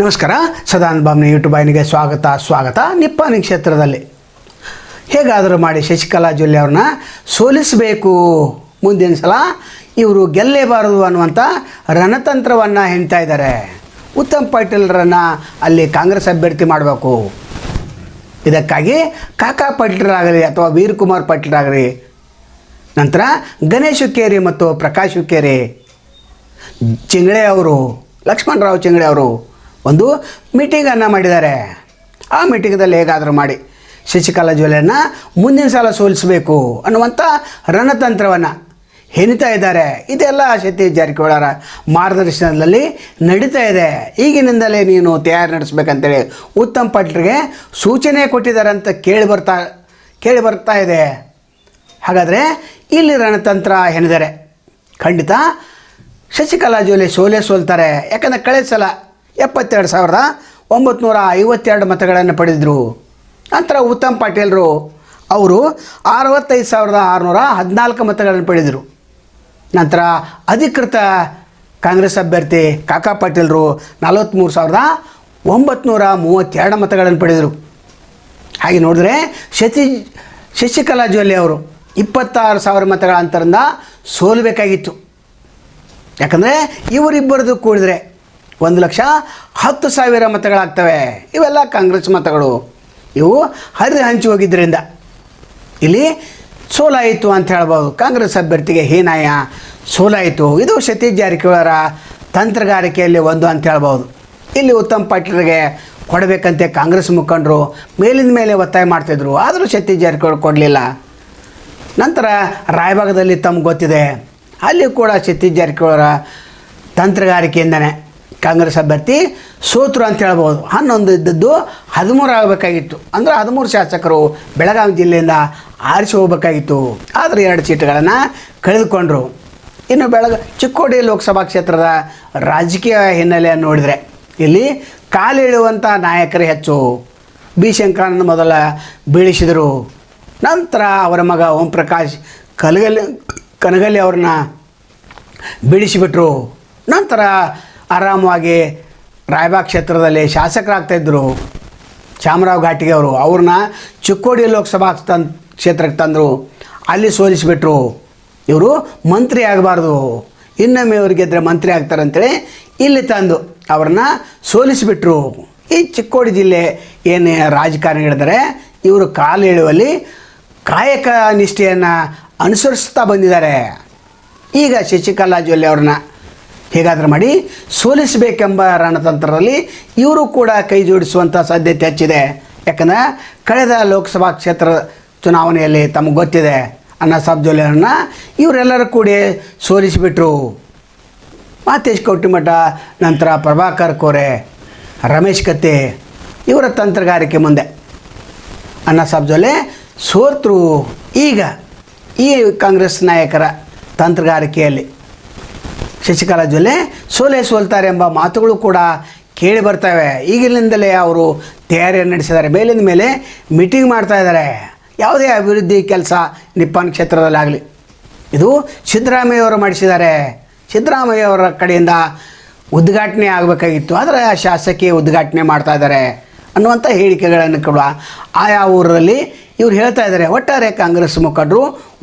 ನಮಸ್ಕಾರ. ಸದಾನಂದ ಯೂಟ್ಯೂಬ್ ವಾಹಿನಿಗೆ ಸ್ವಾಗತ ಸ್ವಾಗತ. ನಿಪ್ಪಾನಿ ಕ್ಷೇತ್ರದಲ್ಲಿ. ಹೇಗಾದರೂ ಮಾಡಿ ಶಶಿಕಲಾ ಜೊಲ್ಲೆ ಅವ್ರನ್ನ ಸೋಲಿಸಬೇಕು. ಮುಂದಿನ ಸಲ ಇವರು ಗೆಲ್ಲೇಬಾರದು ಅನ್ನುವಂಥ ರಣತಂತ್ರವನ್ನು ಹೆಣ್ತಾ ಇದ್ದಾರೆ. ಉತ್ತಮ್ ಪಾಟೀಲ್ರನ್ನು ಅಲ್ಲಿ ಕಾಂಗ್ರೆಸ್ ಅಭ್ಯರ್ಥಿ ಮಾಡಬೇಕು. ಇದಕ್ಕಾಗಿ ಕಾಕಾ ಪಾಟೀಲರಾಗಲಿ ಅಥವಾ ವೀರಕುಮಾರ್ ಪಾಟೀಲರಾಗಲಿ, ನಂತರ ಗಣೇಶ್ ಹುಕ್ಕೇರಿ ಮತ್ತು ಪ್ರಕಾಶ್ ಹುಕ್ಕೇರಿ, ಚಿಂಗಳೆ ಅವರು ಲಕ್ಷ್ಮಣರಾವ್ ಚಿಂಗಳೆ ಅವರು ಒಂದು ಮೀಟಿಂಗನ್ನು ಮಾಡಿದ್ದಾರೆ. ಆ ಮೀಟಿಂಗದಲ್ಲಿ ಹೇಗಾದರೂ ಮಾಡಿ ಶಶಿಕಲಾ ಜೊಲೆಯನ್ನು ಮುಂದಿನ ಸಲ ಸೋಲಿಸಬೇಕು ಅನ್ನುವಂಥ ರಣತಂತ್ರವನ್ನು ಹೆಣಿತಾ ಇದ್ದಾರೆ. ಇದೆಲ್ಲ ಸತೀಶ್ ಜಾರಕಿಹೊಳರ ಮಾರ್ಗದರ್ಶನದಲ್ಲಿ ನಡೀತಾ ಇದೆ. ಈಗಿನಿಂದಲೇ ನೀನು ತಯಾರಿ ನಡೆಸ್ಬೇಕಂತೇಳಿ ಉತ್ತಮ್ ಪಟ್ರಿಗೆ ಸೂಚನೆ ಕೊಟ್ಟಿದ್ದಾರೆ ಅಂತ ಕೇಳಿ ಬರ್ತಾ ಕೇಳಿ ಬರ್ತಾ ಇದೆ. ಹಾಗಾದರೆ ಇಲ್ಲಿ ರಣತಂತ್ರ ಹೆಣಿದರೆ ಖಂಡಿತ ಶಶಿಕಲಾ ಜ್ಯುವೆಲರ್ ಸೋಲೆ ಸೋಲ್ತಾರೆ. ಯಾಕಂದರೆ ಕಳೆದ ಸಲ ಎಪ್ಪತ್ತೆರಡು ಸಾವಿರದ ಒಂಬತ್ತು ಐವತ್ತೆರಡು ಮತಗಳನ್ನು ಪಡೆದರು ನಂತರ ಉತ್ತಮ್ ಪಾಟೀಲ್ರು ಅವರು ಅರವತ್ತೈದು ಸಾವಿರದ ಆರುನೂರ ಹದಿನಾಲ್ಕು ಮತಗಳನ್ನು ಪಡೆದರು ನಂತರ ಅಧಿಕೃತ ಕಾಂಗ್ರೆಸ್ ಅಭ್ಯರ್ಥಿ ಕಾಕಾ ಪಾಟೀಲ್ರು ನಲವತ್ತ್ಮೂರು ಸಾವಿರದ ಒಂಬತ್ನೂರ ಮೂವತ್ತೆರಡು ಮತಗಳನ್ನು ಪಡೆದರು ಹಾಗೆ ನೋಡಿದ್ರೆ ಶಶಿ ಶಶಿಕಲಾ ಜೊಲ್ಲೆ ಅವರು ಇಪ್ಪತ್ತಾರು ಸಾವಿರ ಮತಗಳ ಅಂತರದಿಂದ ಸೋಲಬೇಕಾಗಿತ್ತು. ಯಾಕಂದರೆ ಇವರಿಬ್ಬರದು ಕೂಡಿದ್ರೆ ಒಂದು ಲಕ್ಷ ಹತ್ತು ಸಾವಿರ ಮತಗಳಾಗ್ತವೆ. ಇವೆಲ್ಲ ಕಾಂಗ್ರೆಸ್ ಮತಗಳು. ಇವು ಹರಿದು ಹಂಚಿ ಹೋಗಿದ್ದರಿಂದ ಇಲ್ಲಿ ಸೋಲಾಯಿತು ಅಂತ ಹೇಳ್ಬೋದು. ಕಾಂಗ್ರೆಸ್ ಅಭ್ಯರ್ಥಿಗೆ ಹೀನಾಯ ಸೋಲಾಯಿತು. ಇದು ಸತೀಶ್ ಜಾರಕಿಹೊಳರ ತಂತ್ರಗಾರಿಕೆಯಲ್ಲಿ ಒಂದು ಅಂತ ಹೇಳ್ಬೋದು. ಇಲ್ಲಿ ಉತ್ತಮ್ ಪಾಟೀಲ್ರಿಗೆ ಕೊಡಬೇಕಂತೆ ಕಾಂಗ್ರೆಸ್ ಮುಖಂಡರು. ಮೇಲಿನ ಮೇಲೆ ಒತ್ತಾಯ ಮಾಡ್ತಿದ್ರು. ಆದರೂ ಸತೀಶ್ ಜಾರಕಿಹೊಳಿ ಕೊಡಲಿಲ್ಲ. ನಂತರ ರಾಯಭಾಗದಲ್ಲಿ ತಮ್ಗೆ ಗೊತ್ತಿದೆ. ಅಲ್ಲಿ ಕೂಡ ಸತೀಶ್ ಜಾರಕಿಹೊಳರ ತಂತ್ರಗಾರಿಕೆಯಿಂದನೇ. ಕಾಂಗ್ರೆಸ್ ಅಭ್ಯರ್ಥಿ ಸೋತರು ಅಂತ ಹೇಳ್ಬೋದು. ಹನ್ನೊಂದು ಇದ್ದದ್ದು ಹದಿಮೂರು ಆಗಬೇಕಾಗಿತ್ತು. ಅಂದರೆ ಹದಿಮೂರು ಶಾಸಕರು ಬೆಳಗಾವಿ ಜಿಲ್ಲೆಯಿಂದ ಆರಿಸಿ ಹೋಗಬೇಕಾಗಿತ್ತು. ಆದರೆ ಎರಡು ಸೀಟುಗಳನ್ನು ಕಳೆದುಕೊಂಡರು. ಇನ್ನು ಬೆಳಗ ಚಿಕ್ಕೋಡಿ ಲೋಕಸಭಾ ಕ್ಷೇತ್ರದ ರಾಜಕೀಯ ಹಿನ್ನೆಲೆಯನ್ನು ನೋಡಿದರೆ ಇಲ್ಲಿ ಕಾಲಿಳುವಂಥ ನಾಯಕರೇ ಹೆಚ್ಚು. ಬಿ ಶಂಕರನ್ನ ಮೊದಲ ಬೀಳಿಸಿದರು. ನಂತರ ಅವರ ಮಗ ಓಂ ಪ್ರಕಾಶ್ ಕಲಗಲ್ಲಿ ಕನಗಲ್ಲಿ ಅವ್ರನ್ನ ಬೀಳಿಸಿಬಿಟ್ರು. ನಂತರ ಆರಾಮವಾಗಿ ರಾಯಬಾಗ್ ಕ್ಷೇತ್ರದಲ್ಲಿ ಶಾಸಕರಾಗ್ತಾಯಿದ್ರು ಚಾಮರಾವ್ ಘಾಟಿಗೆ ಅವರು. ಅವ್ರನ್ನ ಚಿಕ್ಕೋಡಿ ಲೋಕಸಭಾ ತನ್ ಕ್ಷೇತ್ರಕ್ಕೆ ತಂದರು. ಅಲ್ಲಿ ಸೋಲಿಸಿಬಿಟ್ರು. ಇವರು ಮಂತ್ರಿ ಆಗಬಾರ್ದು. ಇನ್ನೊಮ್ಮೆ ಇವ್ರು ಗೆದ್ದರೆ ಮಂತ್ರಿ ಆಗ್ತಾರೆ ಅಂತೇಳಿ ಇಲ್ಲಿ ತಂದು ಅವ್ರನ್ನ ಸೋಲಿಸಿಬಿಟ್ರು. ಈ ಚಿಕ್ಕೋಡಿ ಜಿಲ್ಲೆ ಏನು ರಾಜಕಾರಣಿಗಳಿದ್ದಾರೆ ಇವರು ಕಾಲು ಎಳುವಲ್ಲಿ ಕಾಯಕ ನಿಷ್ಠೆಯನ್ನು ಅನುಸರಿಸ್ತಾ ಬಂದಿದ್ದಾರೆ. ಈಗ ಶಶಿಕಲಾ ಜೊಲ್ಲೆ ಅವ್ರನ್ನ ಹೇಗಾದರೂ ಮಾಡಿ ಸೋಲಿಸಬೇಕೆಂಬ ರಣತಂತ್ರದಲ್ಲಿ ಇವರು ಕೂಡ ಕೈ ಜೋಡಿಸುವಂಥ ಸಾಧ್ಯತೆ ಹೆಚ್ಚಿದೆ. ಯಾಕಂದರೆ ಕಳೆದ ಲೋಕಸಭಾ ಕ್ಷೇತ್ರ ಚುನಾವಣೆಯಲ್ಲಿ ತಮಗೆ ಗೊತ್ತಿದೆ ಅನ್ನ ಸಾಬ್ ಜೊಲ್ಲೆಯವ್ರನ್ನ ಇವರೆಲ್ಲರೂ ಕೂಡಿ ಸೋಲಿಸಿಬಿಟ್ರು. ಮಾತೇಶ್ ಕೌಟಿಮಠ, ನಂತರ ಪ್ರಭಾಕರ್ ಕೋರೆ, ರಮೇಶ್ ಕತ್ತೆ, ಇವರ ತಂತ್ರಗಾರಿಕೆ ಮುಂದೆ. ಅಣ್ಣ ಸಾಬ್ ಜೊಲ್ಲೆ ಸೋತರು. ಈಗ ಈ ಕಾಂಗ್ರೆಸ್ ನಾಯಕರ ತಂತ್ರಗಾರಿಕೆಯಲ್ಲಿ ಶಶಿಕಲಾ ಜೊಲೆ ಸೋಲೆ ಸೋಲ್ತಾರೆ ಎಂಬ ಮಾತುಗಳು ಕೂಡ ಕೇಳಿ ಬರ್ತವೆ. ಈಗಿನಿಂದಲೇ ಅವರು ತಯಾರಿಯನ್ನು ನಡೆಸಿದ್ದಾರೆ. ಮೇಲಿಂದ ಮೇಲೆ ಮೀಟಿಂಗ್ ಮಾಡ್ತಾ ಇದ್ದಾರೆ. ಯಾವುದೇ ಅಭಿವೃದ್ಧಿ ಕೆಲಸ ನಿಪ್ಪಾನ್ ಕ್ಷೇತ್ರದಲ್ಲಾಗಲಿ. ಇದು ಸಿದ್ದರಾಮಯ್ಯವರು ಮಾಡಿಸಿದ್ದಾರೆ. ಸಿದ್ದರಾಮಯ್ಯವರ ಕಡೆಯಿಂದ ಉದ್ಘಾಟನೆ ಆಗಬೇಕಾಗಿತ್ತು. ಆದರೆ ಆ ಶಾಸಕಿ ಉದ್ಘಾಟನೆ ಮಾಡ್ತಾ ಇದ್ದಾರೆ ಅನ್ನುವಂಥ ಹೇಳಿಕೆಗಳನ್ನು ಕೂಡ ಆಯಾ ಊರಲ್ಲಿ ಇವ್ರು ಹೇಳ್ತಾ ಇದ್ದಾರೆ. ಒಟ್ಟಾರೆ ಕಾಂಗ್ರೆಸ್ ಮುಖಂಡರು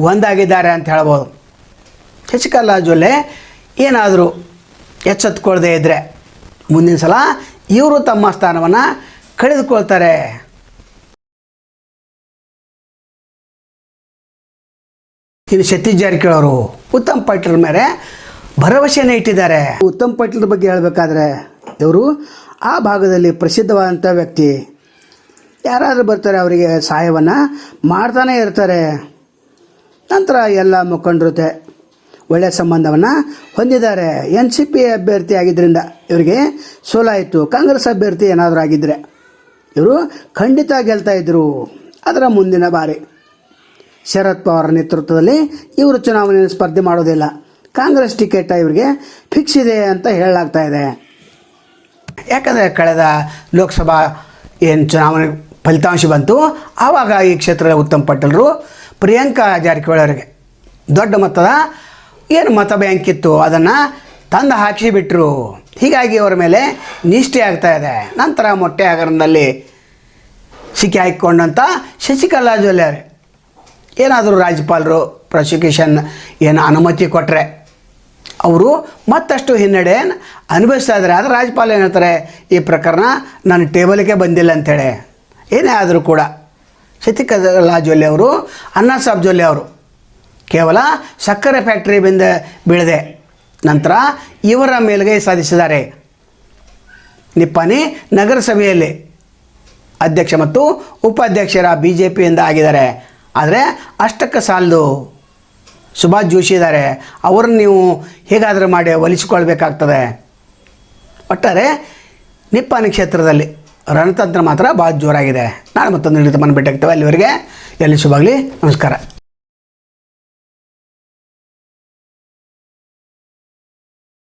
ಒಂದಾಗಿದ್ದಾರೆ ಅಂತ ಹೇಳ್ಬೋದು. ಶಶಿಕಲಾ ಜೊಲ್ಲೆ ಏನಾದರೂ ಎಚ್ಚೆತ್ಕೊಳ್ಳದೆ ಇದ್ದರೆ ಮುಂದಿನ ಸಲ ಇವರು ತಮ್ಮ ಸ್ಥಾನವನ್ನು ಕಳೆದುಕೊಳ್ತಾರೆ. ಇನ್ನು ಸತೀಶ್ ಜಾರಕಿಹೊಳಿ ಅವರು ಉತ್ತಮ್ ಪಾಟೀಲ್ ಮೇಲೆ ಭರವಸೆಯನ್ನು ಇಟ್ಟಿದ್ದಾರೆ. ಉತ್ತಮ್ ಪಾಟೀಲ್ ಬಗ್ಗೆ ಹೇಳಬೇಕಾದ್ರೆ ಇವರು ಆ ಭಾಗದಲ್ಲಿ ಪ್ರಸಿದ್ಧವಾದಂಥ ವ್ಯಕ್ತಿ. ಯಾರಾದರೂ ಬರ್ತಾರೆ ಅವರಿಗೆ ಸಹಾಯವನ್ನು ಮಾಡ್ತಾನೆ ಇರ್ತಾರೆ. ನಂತರ ಎಲ್ಲ ಮುಖಂಡರ ಒಳ್ಳೆಯ ಸಂಬಂಧವನ್ನು ಹೊಂದಿದ್ದಾರೆ. ಎನ್ ಸಿ ಪಿ ಅಭ್ಯರ್ಥಿ ಆಗಿದ್ದರಿಂದ ಇವರಿಗೆ ಸೋಲಾಯಿತು. ಕಾಂಗ್ರೆಸ್ ಅಭ್ಯರ್ಥಿ ಏನಾದರೂ ಆಗಿದ್ದರೆ ಇವರು ಖಂಡಿತ ಗೆಲ್ತಾ ಇದ್ದರು ಅದರ ಮುಂದಿನ ಬಾರಿ ಶರದ್ ಪವಾರ್ ನೇತೃತ್ವದಲ್ಲಿ ಇವರು ಚುನಾವಣೆಯನ್ನು ಸ್ಪರ್ಧೆ ಮಾಡೋದಿಲ್ಲ. ಕಾಂಗ್ರೆಸ್ ಟಿಕೆಟ್ ಇವರಿಗೆ ಫಿಕ್ಸ್ ಇದೆ ಅಂತ ಹೇಳಲಾಗ್ತಾ ಇದೆ. ಯಾಕಂದರೆ ಕಳೆದ ಲೋಕಸಭಾ ಏನು ಚುನಾವಣೆ ಫಲಿತಾಂಶ ಬಂತು, ಆವಾಗ ಈ ಕ್ಷೇತ್ರದ ಉತ್ತಮ್ ಪಟೇಲರು ಪ್ರಿಯಾಂಕಾ ಜಾರಕಿಹೊಳಿ ಅವರಿಗೆ ದೊಡ್ಡ ಮೊತ್ತದ ಏನು ಮತ ಬ್ಯಾಂಕ್ ಇತ್ತು, ಅದನ್ನು ತಂದು ಹಾಕಿಸಿಬಿಟ್ರು ಹೀಗಾಗಿ ಅವರ ಮೇಲೆ ನಿಷ್ಠೆ ಆಗ್ತಾ ಇದೆ. ನಂತರ ಮೊಟ್ಟೆ ಹಗರಣದಲ್ಲಿ ಸಿಕ್ಕಿ ಹಾಕಿಕೊಂಡಂಥ ಶಶಿಕಲಾ ಜೊಲ್ಲೆ ಏನಾದರೂ ರಾಜ್ಯಪಾಲರು ಪ್ರಾಸಿಕ್ಯೂಷನ್ ಏನು ಅನುಮತಿ ಕೊಟ್ಟರೆ ಅವರು ಮತ್ತಷ್ಟು ಹಿನ್ನಡೆ ಅನುಭವಿಸ್ತಾ ಇದ್ದಾರೆ. ಆದರೆ ರಾಜ್ಯಪಾಲ ಏನು ಹೇಳ್ತಾರೆ, ಈ ಪ್ರಕರಣ ನನ್ನ ಟೇಬಲ್ಗೆ ಬಂದಿಲ್ಲ ಅಂತೇಳಿ ಏನೇ ಆದರೂ ಕೂಡ ಶಶಿಕಲಾ ಜೊಲ್ಲೆ ಅವರು, ಅಣ್ಣಾ ಸಾಬ್ ಜೊಲ್ಲೆ ಅವರು ಕೇವಲ ಸಕ್ಕರೆ ಫ್ಯಾಕ್ಟರಿ ಬಂದ ಬೀಳದೆ ನಂತರ ಇವರ ಮೇಲುಗೈ ಸಾಧಿಸಿದ್ದಾರೆ. ನಿಪ್ಪಾನಿ ನಗರಸಭೆಯಲ್ಲಿ ಅಧ್ಯಕ್ಷ ಮತ್ತು ಉಪಾಧ್ಯಕ್ಷರ ಬಿ ಜೆ ಪಿಯಿಂದ ಆಗಿದ್ದಾರೆ. ಆದರೆ ಅಷ್ಟಕ್ಕೆ ಸಾಲದು ಸುಭಾಷ್ ಜೋಶಿ ಇದ್ದಾರೆ. ಅವರನ್ನು ನೀವು ಹೇಗಾದರೂ ಮಾಡಿ ಒಲಿಸಿಕೊಳ್ಬೇಕಾಗ್ತದೆ. ಒಟ್ಟಾರೆ ನಿಪ್ಪಾನಿ ಕ್ಷೇತ್ರದಲ್ಲಿ ರಣತಂತ್ರ ಮಾತ್ರ ಭಾಳ ಜೋರಾಗಿದೆ. ನಾಳೆ ಮತ್ತೊಂದು ಹಿಡಿತ ಮನೆ ಬಿಟ್ಟಾಗ್ತವೆ ಅಲ್ಲಿವರೆಗೆ. ಎಲ್ಲಿ ಶುಭಾಗಲಿ ನಮಸ್ಕಾರ.